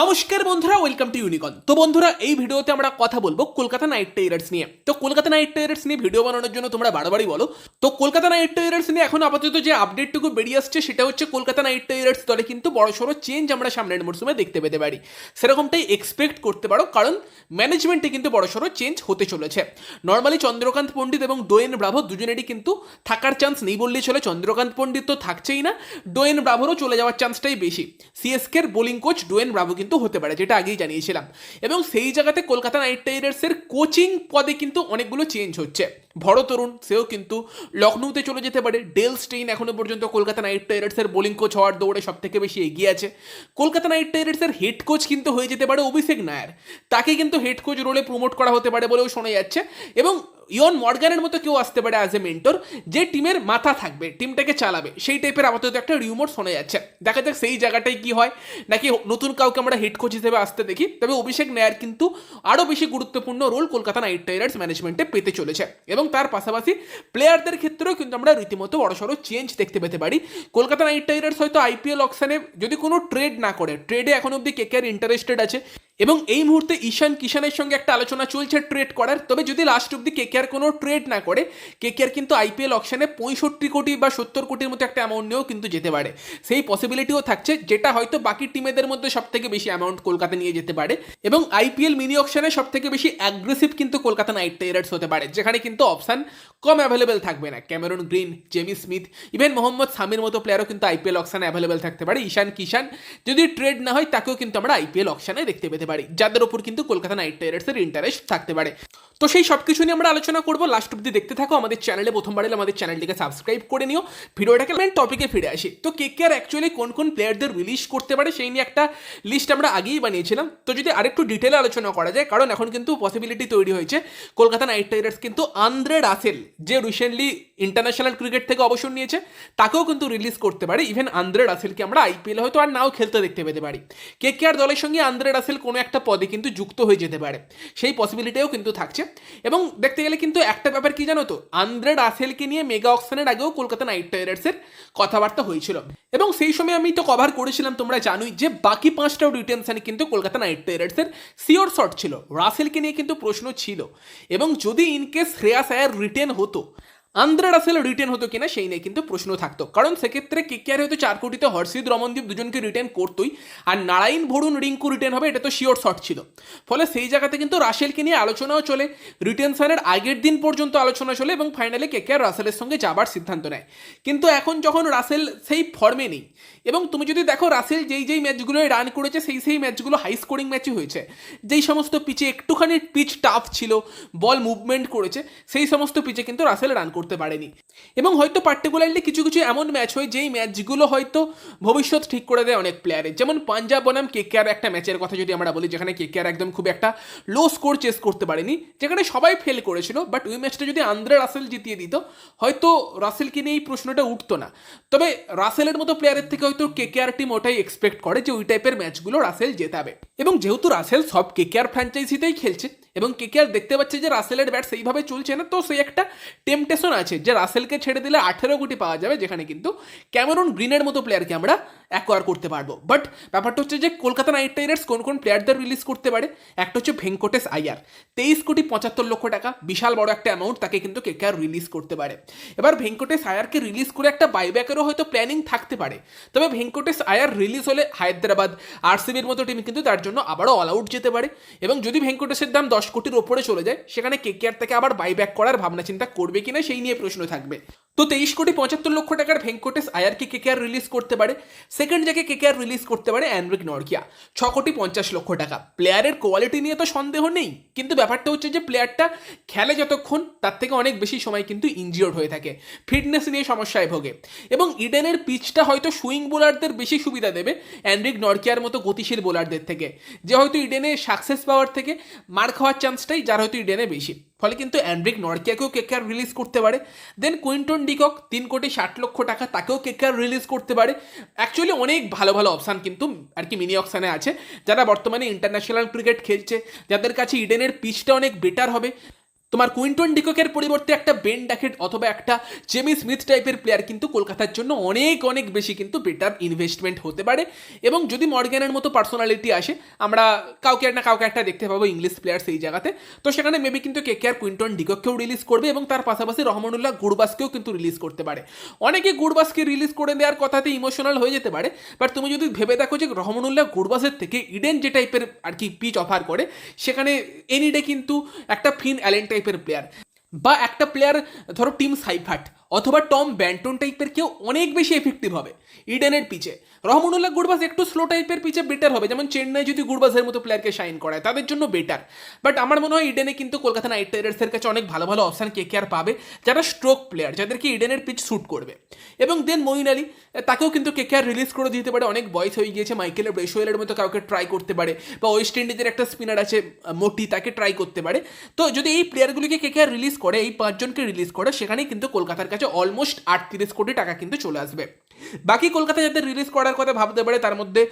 নমস্কার বন্ধুরা welcome to ইউনিকন তো বন্ধুরা, এই ভিডিওতে আমরা কথা বলব কলকাতা নাইট রাইডার্স নিয়ে। তো কলকাতা নাইট রাইডার্স নিয়ে ভিডিও বানানোর জন্য তোমরা বারবারই বলো। তো কলকাতা নাইট রাইডার্স নিয়ে এখন আপাতত যে আপডেটটুকু বেরিয়ে আসছে, সেটা হচ্ছে কলকাতা নাইট রাইডার্স দলে কিন্তু বড়সড় চেঞ্জ আমরা সামনের মরশুমে দেখতে পেতে পারি। সেরকমটাই এক্সপেক্ট করতে পারো, কারণ ম্যানেজমেন্টে কিন্তু বড়সড় চেঞ্জ হতে চলেছে। নর্মালি চন্দ্রকান্ত পণ্ডিত এবং ডোয়েন ব্রাভো দুজনেরই কিন্তু থাকার চান্স নেই বললেই চলে। চন্দ্রকান্ত পণ্ডিত তো থাকছেই না ডোয়েন ব্রাভোরও চলে যাওয়ার চান্সটাই বেশি। সিএসকের বোলিং কোচ ডোয়েন ব্রাভো কিন্তু হতে পারে, যেটা আগেই জানিয়েছিলাম। এবং সেই জায়গাতে কলকাতা নাইট রাইডার্সের কোচিং পদে কিন্তু অনেকগুলো চেঞ্জ হচ্ছে। ভরত সেও কিন্তু লখনৌতে চলে যেতে পারে। ডেল স্টেইন এখনও পর্যন্ত কলকাতা নাইট রাইডার্সের বোলিং কোচ হওয়ার দৌড়ে সব থেকে বেশি এগিয়ে আছে। কলকাতা নাইট রাইডার্সের হেড কোচ কিন্তু হয়ে যেতে পারে অভিষেক নায়ার। তাকে কিন্তু হেড কোচ রোলে প্রমোট করা হতে পারে বলেও শোনা যাচ্ছে। এবং ইয়ন মর্গানের মতো কেউ আসতে পারে অ্যাজ এ মেন্টর যে টিমের মাথা থাকবে, টিমটাকে চালাবে। সেই টাইপের আপাতত একটা রিউমোর শোনা যাচ্ছে। দেখা যাক সেই জায়গাটায় কি হয়। নাকি নতুন কাউকে আমরা হেড কোচ হিসেবে আসতে দেখি। তবে অভিষেক নায়ার কিন্তু আরও বেশি গুরুত্বপূর্ণ রোল কলকাতা নাইট রাইডার্স ম্যানেজমেন্টে পেতে চলেছে। এবং তার পাশাপাশি প্লেয়ারদের ক্ষেত্রেও কিন্তু আমরা রীতিমতো বড়সড় চেঞ্জ দেখতে পেতে পারি। কলকাতা নাইট রাইডার্স হয়তো আইপিএল অকশানে যদি কোনো ট্রেড না করে ট্রেডে এখন অব্দি কে কে আর ইন্টারেস্টেড আছে এবং এই মুহূর্তে ঈশান কিষানের সঙ্গে একটা আলোচনা চলছে ট্রেড করার। তবে যদি লাস্ট অব্দি কে কেয়ার কোনো ট্রেড না করে কে কেয়ার কিন্তু আইপিএল অকশানে পঁয়ষট্টি কোটি বা সত্তর কোটির মতো একটা অ্যামাউন্ট নিয়েও কিন্তু যেতে পারে। সেই পসিবিলিটিও থাকছে, যেটা হয়তো বাকি টিমেদের মধ্যে সব থেকে বেশি অ্যামাউন্ট কলকাতা নিয়ে যেতে পারে। এবং আইপিএল মিনি অকশানে সব থেকে বেশি অ্যাগ্রেসিভ কিন্তু কলকাতা নাইট রাইডার্স হতে পারে, যেখানে কিন্তু অপশান কম অ্যাভেলেবেল থাকবে না। Cameron Green, Jamie Smith even Mohammad Samir মতো প্লেয়ারও কিন্তু আইপিএল অকশানে অ্যাভেলেবেল থাকতে পারে। ঈশান কিষান যদি ট্রেড না হয়, তাকেও কিন্তু আমরা আইপিএল অকশানে দেখতে পেতে যাদের ওপর কিন্তু কলকাতা নাইট রাইডার্সের ইন্টারেস্ট থাকতে পারে। তো সেই সব কিছু নিয়ে আমরা আলোচনা করব। লাস্ট অব্দি দেখতে থাকো আমাদের চ্যানেলে প্রথমবার এলে আমাদের চ্যানেলটিকে সাবস্ক্রাইব করে নিও। ভিডিওটাকে মেন টপিকে ফিরে আসি। তো কে কে আর অ্যাকচুয়ালি কোন কোন প্লেয়ারদের রিলিজ করতে পারে সেই নিয়ে একটা লিস্ট আমরা আগেই বানিয়েছিলাম। তো যদি আরেকটু ডিটেলে আলোচনা করা যায়, কারণ এখন কিন্তু পসিবিলিটি তৈরি হয়েছে। কলকাতা নাইট রাইডার্স কিন্তু আন্দ্রে রাসেল যে রিসেন্টলি ইন্টারন্যাশনাল ক্রিকেট থেকে অবসর নিয়েছে, তাকেও কিন্তু রিলিজ করতে পারে। ইভেন আন্দ্রে রাসেলকে আমরা আইপিএল হয়তো আর নাও খেলতে দেখতে পেতে পারি। কে কে আর দলের সঙ্গে আন্দ্রে রাসেল কোনো একটা পদে কিন্তু যুক্ত হয়ে যেতে পারে। সেই পসিবিলিটিও কিন্তু থাকছে। এবং দেখতে গেলে কিন্তু একটা ব্যাপার কি জানো তো? আন্দ্রে রাসেলকে নিয়ে মেগা অকশনের আগেও কলকাতা নাইট রাইডার্সের কথাবার্তা হয়েছিল। এবং সেই সময় আমি তো কভার করেছিলাম, তোমরা জানোই যে বাকি পাঁচটাও রিটেনশনে কিন্তু কলকাতা নাইট রাইডার্সের সিওর শট ছিল। রাসেলকে নিয়ে কিন্তু প্রশ্ন ছিল। এবং যদি ইনকেস শ্রেয়াস আয়ার রিটেন হতো আন্দ্রা রাসেল রিটেন হতো কিনা সেই নিয়ে কিন্তু প্রশ্ন থাকতো। কারণ সেক্ষেত্রে কেকেআর হয়তো চার কোটিতে হর্ষিদ রমনদীপ দুজনকে রিটেন করতোই। আর নারায়ণ ভরুন রিঙ্কু রিটেন হবে, এটা তো শিওর শট ছিল। ফলে সেই জায়গাতে কিন্তু রাসেলকে নিয়ে আলোচনাও চলে। রিটেন রিটেনশনের আগের দিন পর্যন্ত আলোচনা চলে এবং ফাইনালে কেকেআর রাসেলের সঙ্গে যাবার সিদ্ধান্ত নেয়। কিন্তু এখন যখন রাসেল সেই ফর্মে নেই, এবং তুমি যদি দেখো রাসেল যেই যেই ম্যাচগুলোয় রান করেছে, সেই সেই ম্যাচগুলো হাই স্কোরিং ম্যাচই হয়েছে। যেই সমস্ত পিচে একটুখানি পিচ টাফ ছিল বল মুভমেন্ট করেছে, সেই সমস্ত পিচে কিন্তু রাসেল রান করতে পারেনি। এবং হয়তো পার্টিকুলারলি কিছু কিছু এমন ম্যাচ হয়, যেই ম্যাচগুলো হয়তো ভবিষ্যৎ ঠিক করে দেয় অনেক প্লেয়ারের যেমন পাঞ্জাব বনাম কেকেআর একটা ম্যাচের কথা যদি আমরা বলি, যেখানে কেকেআর একদম খুব একটা লো স্কোর চেস করতে পারেনি, যেখানে সবাই ফেল করেছিল বাট ওই ম্যাচটা যদি আন্দ্রে রাসেল জিতিয়ে দিত, হয়তো রাসেলকে নিয়ে এই প্রশ্নটা উঠতো না। তবে রাসেলের মতো প্লেয়ারের থেকে হয়তো কেকেআর টিম ওটাই এক্সপেক্ট করে যে ওই টাইপের ম্যাচগুলো রাসেল জেতাবে। এবং যেহেতু রাসেল সব কে কেকেআর ফ্র্যাঞ্চাইজিতেই খেলছে, এবং কেকেআর দেখতে পাচ্ছে যে রাসেলের ব্যাট সেইভাবে চলছে না, তো সেই একটা টেম্পটেশন আছে, যে রাসেলকে ছেড়ে দিলে আঠেরো কোটি পাওয়া যাবে, যেখানে কিন্তু ক্যামেরন গ্রিনের মতো প্লেয়ারকে আমরা অ্যাকোয়ার করতে পারব। বাট ব্যাপারটা হচ্ছে যে কলকাতা নাইট রাইডার্স কোন কোন প্লেয়ারদের রিলিজ করতে পারে? একটা হচ্ছে ভেঙ্কটেশ আয়ার। তেইশ কোটি পঁচাত্তর লক্ষ টাকা, বিশাল বড় একটা অ্যামাউন্ট তাকে কিন্তু কেকেআর রিলিজ করতে পারে। এবার ভেঙ্কটেশ আয়ারকে রিলিজ করে একটা বাইব্যাকেরও হয়তো প্ল্যানিং থাকতে পারে। তবে ভেঙ্কটেশ আয়ার রিলিজ হলে হায়দ্রাবাদ, আরসিবির মতো টিম কিন্তু তার জন্য আবারও অল আউট যেতে পারে। এবং যদি ভেঙ্কটেশের দাম দশ কোটির ওপরে চলে যায়, সেখানে কেকেআর থেকে আবার বাইব্যাক করার ভাবনা চিন্তা করবে কিনা, সেই নিয়ে প্রশ্ন থাকবে। তো তেইশ কোটি পঁচাত্তর লক্ষ টাকার ভেঙ্কটেশ আয়ারকে কেকেআর রিলিজ করতে পারে? সেকেন্ড জায়গায় কেকেআর রিলিজ করতে পারে অ্যান্ড্রিক নরকিয়া ছ কোটি পঞ্চাশ লক্ষ টাকা। প্লেয়ারের কোয়ালিটি নিয়ে তো সন্দেহ নেই। কিন্তু ব্যাপারটা হচ্ছে যে প্লেয়ারটা খেলে যতক্ষণ, তার থেকে অনেক বেশি সময় কিন্তু ইনজিওর্ড হয়ে থাকে। ফিটনেস নিয়ে সমস্যায় ভোগে। এবং ইডেনের পিচটা হয়তো সুইং বোলারদের বেশি সুবিধা দেবে অ্যান্ড্রিক নরকিয়ার মতো গতিশীল বোলারদের থেকে। যে হয়তো ইডেনে সাকসেস পাওয়ার থেকে মার খাওয়ার চান্সটাই যার হয়তো ইডেনে বেশি। ফলে কিন্তু অ্যান্ড্রিক নরকিয়াকেও কেকেআর রিলিজ করতে পারে। দেন কুইন্টন ডিকক তিন কোটি ষাট লক্ষ টাকা তাকেও কেকেআর রিলিজ করতে পারে। অ্যাকচুয়ালি অনেক ভালো ভালো অপশান কিন্তু আর কি মিনি অপশানে আছে। যারা বর্তমানে ইন্টারন্যাশনাল ক্রিকেট খেলছে, যাদের কাছে ইডেনের পিচটা অনেক বেটার হবে। তোমার কুইন্টন ডিককের পরিবর্তে একটা বেন ডাকেট অথবা একটা জেমি স্মিথ টাইপের প্লেয়ার কিন্তু কলকাতার জন্য অনেক অনেক বেশি কিন্তু বেটার ইনভেস্টমেন্ট হতে পারে। এবং যদি মর্গ্যানের মতো পার্সোনালিটি আসে, আমরা কাউকে না কাউকে একটা দেখতে পাবো ইংলিশ প্লেয়ার সেই জায়গাতে। তো সেখানে মেবি কিন্তু কে আর কুইন্টন ডিকককেও রিলিজ করবে এবং তার পাশাপাশি রহমানুল্লাহ গুরবাসকেও কিন্তু রিলিজ করতে পারে। অনেকে গুরবাসকে রিলিজ করে দেওয়ার কথাতে ইমোশনাল হয়ে যেতে পারে বাট তুমি যদি ভেবে দেখো যে রহমানুল্লাহ গুরবাসের থেকে ইডেন যে টাইপের আর কি পিচ অফার করে, সেখানে এনিডে কিন্তু একটা ফিন অ্যালেন টাইপের প্লেয়ার বা একটা প্লেয়ার ধরো টিম সাইফাট। অথবা টম ব্যান্টন টাইপের কেউ অনেক বেশি এফেক্টিভ হবে। ইডেনের পিচে। রহমানুল্লাহ গুরবাজ একটু স্লো টাইপের পিচে বেটার হবে। যেমন চেন্নাই যদি গুরবাজের মতো প্লেয়ারকে শাইন করায়, তাদের জন্য বেটার বাট আমার মনে হয় ইডেনে কিন্তু কলকাতা নাইট রাইডার্সের কাছে অনেক ভালো ভালো অপশান কে কে আর পাবে, যারা স্ট্রোক প্লেয়ার যাদেরকে ইডেনের পিচ স্যুট করবে। এবং দেন মইন আলী, তাকেও কিন্তু কে কে আর রিলিজ করে দিতে পারে। অনেক বয়স হয়ে গিয়েছে। মাইকেলের ব্রেশোয়েলের মতো কাউকে ট্রাই করতে পারে বা ওয়েস্ট ইন্ডিজের একটা স্পিনার আছে, মোটি, তাকে ট্রাই করতে পারে। তো যদি এই প্লেয়ারগুলিকে কে কে আর রিলিজ করে, এই পাঁচজনকে রিলিজ করে, সেখানেই কিন্তু কলকাতার কাছে অলমোস্ট আটত্রিশ কোটি টাকা কিন্তু চলে আসবে। বাকি কলকাতা যাদের রিলিজ করার কথা ভাবতে পারে, তার মধ্যে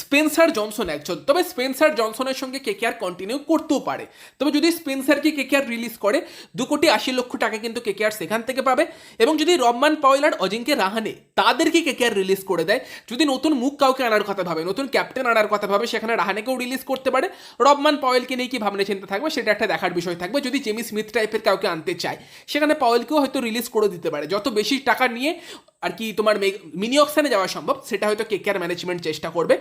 স্পেন্সার জনসন একজন। তবে স্পেন্সার জনসনের সঙ্গে কে কে আর কন্টিনিউ করতেও পারে। তবে যদি স্পেন্সারকে কে কে আর রিলিজ করে, দু কোটি আশি লক্ষ টাকা কিন্তু কে কে আর সেখান থেকে পাবে। এবং যদি রহমান পাওয়েল আর অজিঙ্কে রাহানে তাদেরকে কে কে আর রিলিজ করে দেয়, যদি নতুন মুখ কাউকে আনার কথা ভাবে, নতুন ক্যাপ্টেন আনার কথা ভাবে, সেখানে রাহানেকেও রিলিজ করতে পারে। রহমান পাওয়েলকে নিয়ে কি ভাবনা চিন্তা থাকবে, সেটা একটা দেখার বিষয় থাকবে। যদি জেমি স্মিথ টাইপের কাউকে আনতে চায়, সেখানে পাওয়েলকেও হয়তো রিলিজ করে দিতে পারে। যত বেশি টাকা নিয়ে আর কি তোমার মিনি অকশানে যাওয়া সম্ভব, সেটা হয়তো কে আর ম্যানেজমেন্ট চেষ্টা করবে।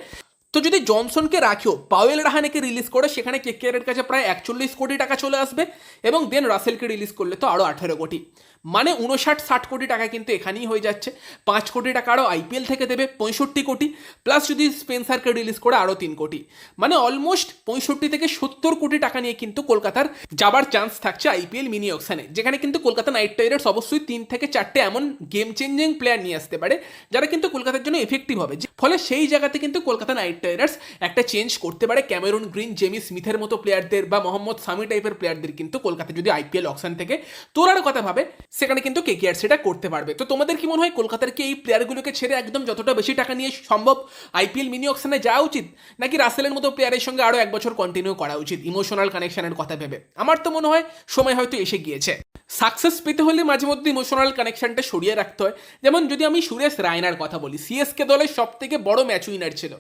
তো যদি জনসনকে রাখেও পাওয়েল রাহানেকে রিলিজ করে, সেখানে কে কেকেআরের কাছে প্রায় একচল্লিশ কোটি টাকা চলে আসবে, এবং দেন রাসেলকে রিলিজ করলে তো আরও আঠেরো কোটি। মানে উনষাট ষাট কোটি টাকা কিন্তু এখানেই হয়ে যাচ্ছে। পাঁচ কোটি টাকা আরও আইপিএল থেকে দেবে, পঁয়ষট্টি কোটি। প্লাস যদি স্পেন্সারকে রিলিজ করে আরও তিন কোটি। মানে অলমোস্ট পঁয়ষট্টি থেকে সত্তর কোটি টাকা নিয়ে কিন্তু কলকাতার যাবার চান্স থাকছে আইপিএল মিনি অকশানে যেখানে কিন্তু কলকাতা নাইট রাইডার্স অবশ্যই তিন থেকে চারটে এমন গেম চেঞ্জিং প্লেয়ার নিয়ে আসতে পারে, যারা কিন্তু কলকাতার জন্য এফেক্টিভ হবে। ফলে সেই জায়গাতে কিন্তু কলকাতা নাইট রাইডার্স একটা চেঞ্জ করতে পারে। ক্যামেরন গ্রিন জেমি স্মিথের মতো প্লেয়ারদের বা মোহাম্মদ সামি টাইপের প্লেয়ারদের কিন্তু কলকাতা যদি আইপিএল অকশন থেকে। তোলার কথা ভাবে সেখানে কিন্তু কেকেআর সেটা করতে পারবে। তো তোমাদের কি মনে হয় কলকাতার কি এই প্লেয়ারগুলোকে ছেড়ে একদম যতটা বেশি টাকা নিয়ে সম্ভব আইপিএল মিনি অকশনে যাওয়া উচিত? নাকি রাসেলের মতো প্লেয়ারের সঙ্গে আরও এক বছর কন্টিনিউ করা উচিত? ইমোশনাল কানেকশনের কথা ভেবে। আমার তো মনে হয় সময় হয়তো এসে গিয়েছে। সাকসেস পেতে হলে মাঝে মধ্যে ইমোশনাল কানেকশনটা সরিয়ে রাখতে হয়। যেমন যদি আমি সুরেশ রায়নার কথা বলি সিএসকে দলের সব থেকে বড় ম্যাচ উইনার ছিল।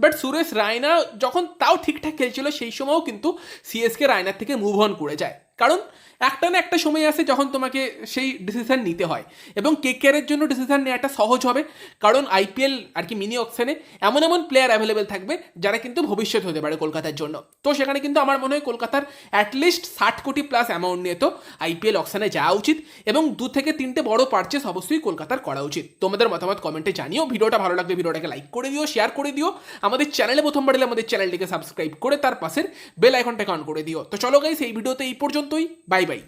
বাট সুরেশ রায়না যখন তাও ঠিকঠাক খেলছিল, সেই সময়ও কিন্তু সিএসকে রায়নার থেকে মুভ অন করে যায়। কারণ একটা না একটা সময় আসে যখন তোমাকে সেই ডিসিশন নিতে হয় এবং কেকেআরের জন্য ডিসিশন নেওয়াটা সহজ হবে। কারণ আইপিএল আর কি মিনি অকশনে এমন এমন প্লেয়ার অ্যাভেলেবেল থাকবে যারা কিন্তু ভবিষ্যৎ হতে পারে কলকাতার জন্য। তো সেখানে কিন্তু আমার মনে হয় কলকাতার অ্যাটলিস্ট ষাট কোটি প্লাস অ্যামাউন্ট নিয়ে তো আইপিএল অকশনে যাওয়া উচিত এবং দু থেকে তিনটে বড় পারচেস অবশ্যই কলকাতার করা উচিত। তোমাদের মতামত কমেন্টে জানিও। ভিডিওটা ভালো লাগলে ভিডিওটাকে লাইক করে দিও শেয়ার করে দিও। আমাদের চ্যানেলে প্রথমবার এলে আমাদের চ্যানেলটিকে সাবস্ক্রাইব করে তার পাশের বেল আইকনটাকে অন করে দিও। তো চলো গাইস এই ভিডিওতে এই পর্যন্তই বাই বাই।